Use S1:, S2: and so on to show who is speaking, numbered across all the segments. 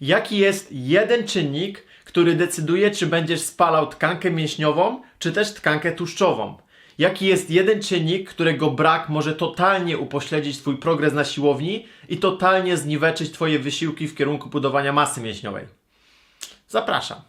S1: Jaki jest jeden czynnik, który decyduje, czy będziesz spalał tkankę mięśniową, czy też tkankę tłuszczową? Jaki jest jeden czynnik, którego brak może totalnie upośledzić Twój progres na siłowni i totalnie zniweczyć Twoje wysiłki w kierunku budowania masy mięśniowej? Zapraszam.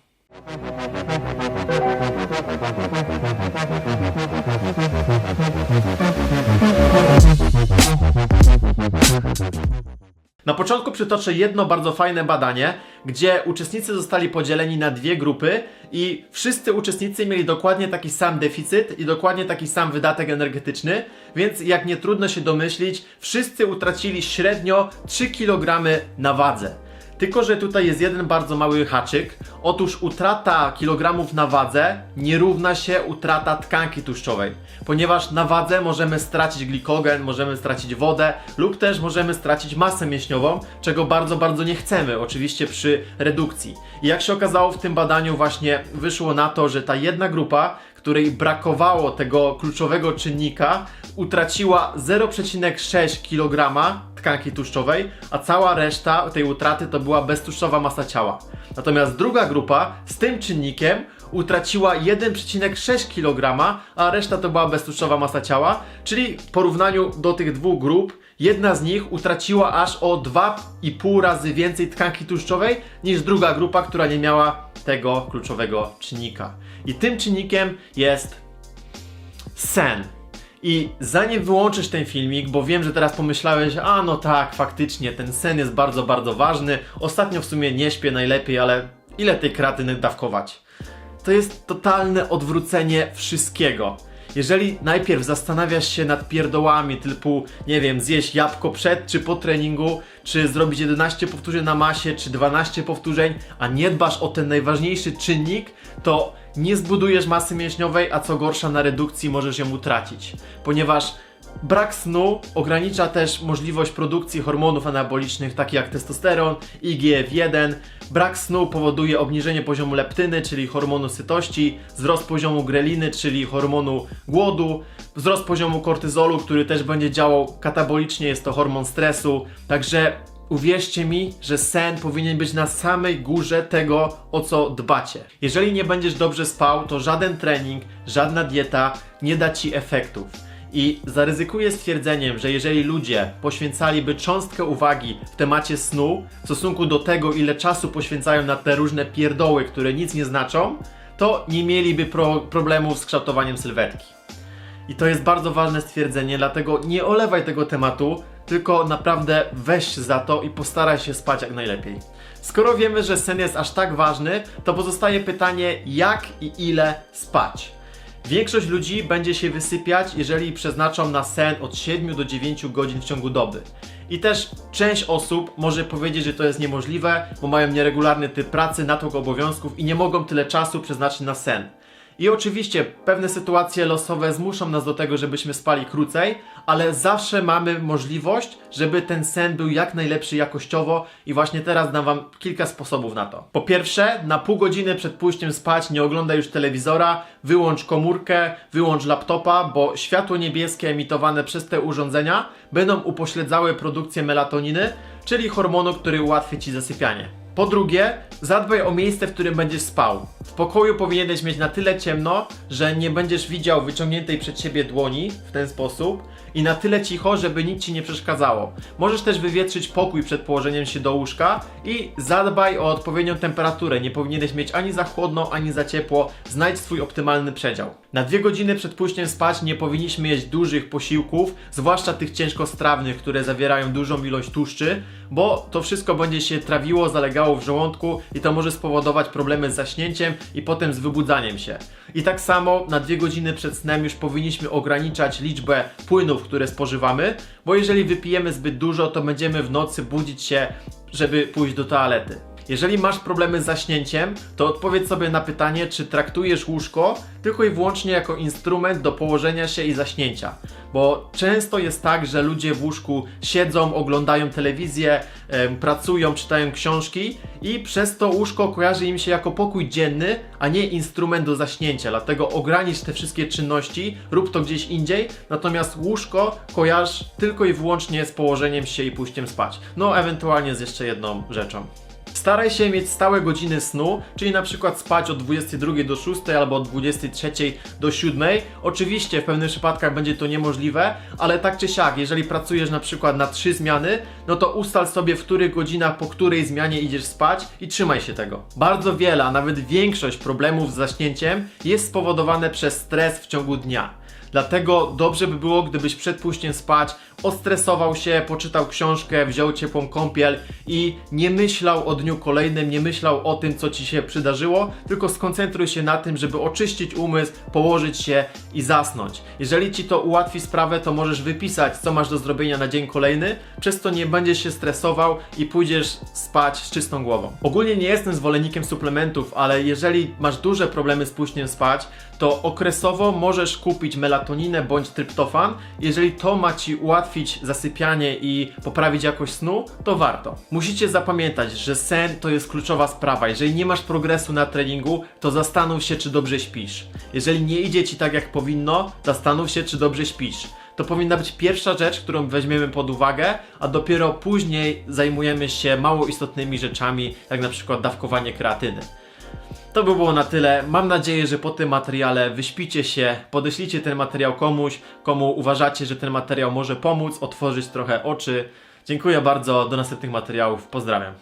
S1: Na początku przytoczę jedno bardzo fajne badanie, gdzie uczestnicy zostali podzieleni na dwie grupy i wszyscy uczestnicy mieli dokładnie taki sam deficyt i dokładnie taki sam wydatek energetyczny, więc jak nie trudno się domyślić, wszyscy utracili średnio 3 kg na wadze. Tylko, że tutaj jest jeden bardzo mały haczyk. Otóż utrata kilogramów na wadze nie równa się utrata tkanki tłuszczowej, ponieważ na wadze możemy stracić glikogen, możemy stracić wodę lub też możemy stracić masę mięśniową, czego bardzo, bardzo nie chcemy, oczywiście przy redukcji. I jak się okazało w tym badaniu, właśnie wyszło na to, że ta jedna grupa, której brakowało tego kluczowego czynnika, utraciła 0,6 kg tkanki tłuszczowej, a cała reszta tej utraty to była beztłuszczowa masa ciała. Natomiast druga grupa z tym czynnikiem utraciła 1,6 kg, a reszta to była beztłuszczowa masa ciała, czyli w porównaniu do tych dwóch grup jedna z nich utraciła aż o 2,5 razy więcej tkanki tłuszczowej niż druga grupa, która nie miała tego kluczowego czynnika. I tym czynnikiem jest sen. I zanim wyłączysz ten filmik, bo wiem, że teraz pomyślałeś, a no tak, faktycznie, ten sen jest bardzo, bardzo ważny. Ostatnio w sumie nie śpię najlepiej, ale ile tej kreatyny dawkować? To jest totalne odwrócenie wszystkiego. Jeżeli najpierw zastanawiasz się nad pierdołami typu, nie wiem, zjeść jabłko przed czy po treningu, czy zrobić 11 powtórzeń na masie, czy 12 powtórzeń, a nie dbasz o ten najważniejszy czynnik, to nie zbudujesz masy mięśniowej, a co gorsza na redukcji możesz ją utracić. Ponieważ Brak snu ogranicza też możliwość produkcji hormonów anabolicznych, takich jak testosteron, IGF-1. Brak snu powoduje obniżenie poziomu leptyny, czyli hormonu sytości, wzrost poziomu greliny, czyli hormonu głodu, wzrost poziomu kortyzolu, który też będzie działał katabolicznie, jest to hormon stresu. Także Uwierzcie mi, że sen powinien być na samej górze tego, o co dbacie. Jeżeli nie będziesz dobrze spał, to żaden trening, żadna dieta nie da ci efektów. I zaryzykuję stwierdzeniem, że jeżeli ludzie poświęcaliby cząstkę uwagi w temacie snu w stosunku do tego, ile czasu poświęcają na te różne pierdoły, które nic nie znaczą, to nie mieliby pro problemów z kształtowaniem sylwetki. I to jest bardzo ważne stwierdzenie, dlatego nie olewaj tego tematu, tylko naprawdę weź za to i postaraj się spać jak najlepiej. Skoro wiemy, że sen jest aż tak ważny, to pozostaje pytanie, jak i ile spać. Większość ludzi będzie się wysypiać, jeżeli przeznaczą na sen od 7 do 9 godzin w ciągu doby. I też część osób może powiedzieć, że to jest niemożliwe, bo mają nieregularny typ pracy, natłok obowiązków i nie mogą tyle czasu przeznaczyć na sen. I oczywiście pewne sytuacje losowe zmuszą nas do tego, żebyśmy spali krócej, ale zawsze mamy możliwość, żeby ten sen był jak najlepszy jakościowo i właśnie teraz dam Wam kilka sposobów na to. Po pierwsze, na pół godziny przed pójściem spać nie oglądaj już telewizora, wyłącz komórkę, wyłącz laptopa, bo światło niebieskie emitowane przez te urządzenia będą upośledzały produkcję melatoniny, czyli hormonu, który ułatwi Ci zasypianie. Po drugie, zadbaj o miejsce, w którym będziesz spał. W pokoju powinieneś mieć na tyle ciemno, że nie będziesz widział wyciągniętej przed siebie dłoni w ten sposób i na tyle cicho, żeby nic ci nie przeszkadzało. Możesz też wywietrzyć pokój przed położeniem się do łóżka i zadbaj o odpowiednią temperaturę. Nie powinieneś mieć ani za chłodno, ani za ciepło. Znajdź swój optymalny przedział. Na dwie godziny przed pójściem spać nie powinniśmy jeść dużych posiłków, zwłaszcza tych ciężkostrawnych, które zawierają dużą ilość tłuszczy, bo to wszystko będzie się trawiło, zalegało w żołądku i to może spowodować problemy z zaśnięciem i potem z wybudzaniem się. I tak samo na dwie godziny przed snem już powinniśmy ograniczać liczbę płynów, które spożywamy, bo jeżeli wypijemy zbyt dużo, to będziemy w nocy budzić się, żeby pójść do toalety. Jeżeli masz problemy z zaśnięciem, to odpowiedz sobie na pytanie, czy traktujesz łóżko tylko i wyłącznie jako instrument do położenia się i zaśnięcia. Bo często jest tak, że ludzie w łóżku siedzą, oglądają telewizję, pracują, czytają książki i przez to łóżko kojarzy im się jako pokój dzienny, a nie instrument do zaśnięcia. Dlatego ogranicz te wszystkie czynności, rób to gdzieś indziej, natomiast łóżko kojarz tylko i wyłącznie z położeniem się i pójściem spać. No, ewentualnie z jeszcze jedną rzeczą. Staraj się mieć stałe godziny snu, czyli na przykład spać od 22 do 6 albo od 23 do 7. Oczywiście w pewnych przypadkach będzie to niemożliwe, ale tak czy siak, jeżeli pracujesz na przykład na 3 zmiany, no to ustal sobie w których godzinach po której zmianie idziesz spać i trzymaj się tego. Bardzo wiele, a nawet większość problemów z zaśnięciem jest spowodowane przez stres w ciągu dnia. Dlatego dobrze by było, gdybyś przed pójściem spać ostresował się, poczytał książkę, wziął ciepłą kąpiel i nie myślał o dniu kolejnym, nie myślał o tym, co ci się przydarzyło, tylko skoncentruj się na tym, żeby oczyścić umysł, położyć się i zasnąć. Jeżeli ci to ułatwi sprawę, to możesz wypisać, co masz do zrobienia na dzień kolejny, przez to nie będziesz się stresował i pójdziesz spać z czystą głową. Ogólnie nie jestem zwolennikiem suplementów, ale jeżeli masz duże problemy z pójściem spać, to okresowo możesz kupić melatoninę bądź tryptofan. Jeżeli to ma ci ułatwić zasypianie i poprawić jakość snu, to warto. Musicie zapamiętać, że sen to jest kluczowa sprawa. Jeżeli nie masz progresu na treningu, to zastanów się, czy dobrze śpisz. Jeżeli nie idzie ci tak, jak powinno, zastanów się, czy dobrze śpisz. To powinna być pierwsza rzecz, którą weźmiemy pod uwagę, a dopiero później zajmujemy się mało istotnymi rzeczami, jak na przykład dawkowanie kreatyny. To by było na tyle. Mam nadzieję, że po tym materiale wyśpicie się, podeślijcie ten materiał komuś, komu uważacie, że ten materiał może pomóc, otworzyć trochę oczy. Dziękuję bardzo, do następnych materiałów. Pozdrawiam.